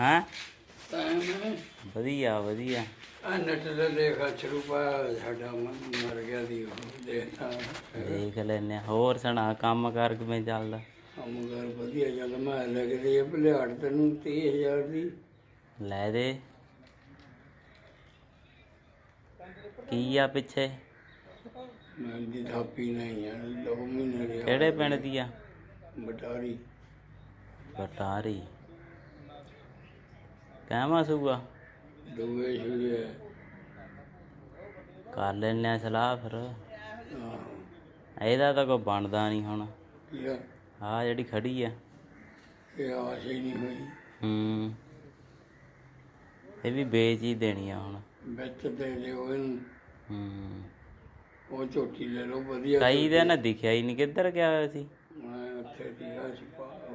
ਹਾਂ? ਵਧੀਆ ਵਧੀਆ। ਆ ਨਟ ਦੇ ਲੇਖਾ ਸਰੂਪਾ ਸਾਡਾ ਮਨ ਮਰ ਗਿਆ ਦੀ ਦੇਖਦਾ ਦੇਖ ਲੈਨੇ। ਹੋਰ ਸੁਣਾ ਕੰਮ ਕਰ ਕਿਵੇਂ ਚੱਲਦਾ? ਕੰਮ ਕਰ ਵਧੀਆ ਚੱਲ ਮੈਂ ਲੱਗਦੀ ਆ ਭਲਿਆੜ ਤੈਨੂੰ 30000 ਦੀ। ਲੈ ਦੇ। ਕੀ ਆ ਪਿੱਛੇ? ਮੈਂ ਦੀ ਥਾਪੀ ਨਹੀਂ ਆ ਦੋ ਮਹੀਨੇ ਰਿਹਾ ਕਿਹੜੇ ਪਿੰਡ ਦੀ ਆ? ਬਟਾਰੀ। ਬਟਾਰੀ। ਕਹਿਵਾ ਸੂਗਾ ਦੋਵੇਂ ਸ਼ੁਰੇ ਕਰ ਲੈਨੇ ਆ ਸਲਾਹ ਫਿਰ। ਇਹਦਾ ਤਾਂ ਕੋਈ ਬਣਦਾ ਨਹੀਂ ਹੁਣ। ਆ। ਜਿਹੜੀ ਖੜੀ ਆ। ਇਹ ਆਸ ਹੀ ਨਹੀਂ ਹੋਈ। ਹੂੰ। ਇਹ ਵੀ ਵੇਚ ਹੀ ਦੇਣੀ ਆ ਹੁਣ। ਵਿੱਚ ਦੇ ਦਿਓ ਇਹਨੂੰ। ਹੂੰ। ਉਹ ਝੋਟੀ ਲੈ ਲਓ ਵਧੀਆ ਕਈ ਦਿਨ ਦਿਖਿਆ ਹੀ ਨਹੀਂ ਕਿੱਧਰ ਗਿਆ ਹੋਇਆ ਸੀ। ਮੈਂ ਉੱਥੇ ਦੀ ਆ ਸੀ ਪਾ-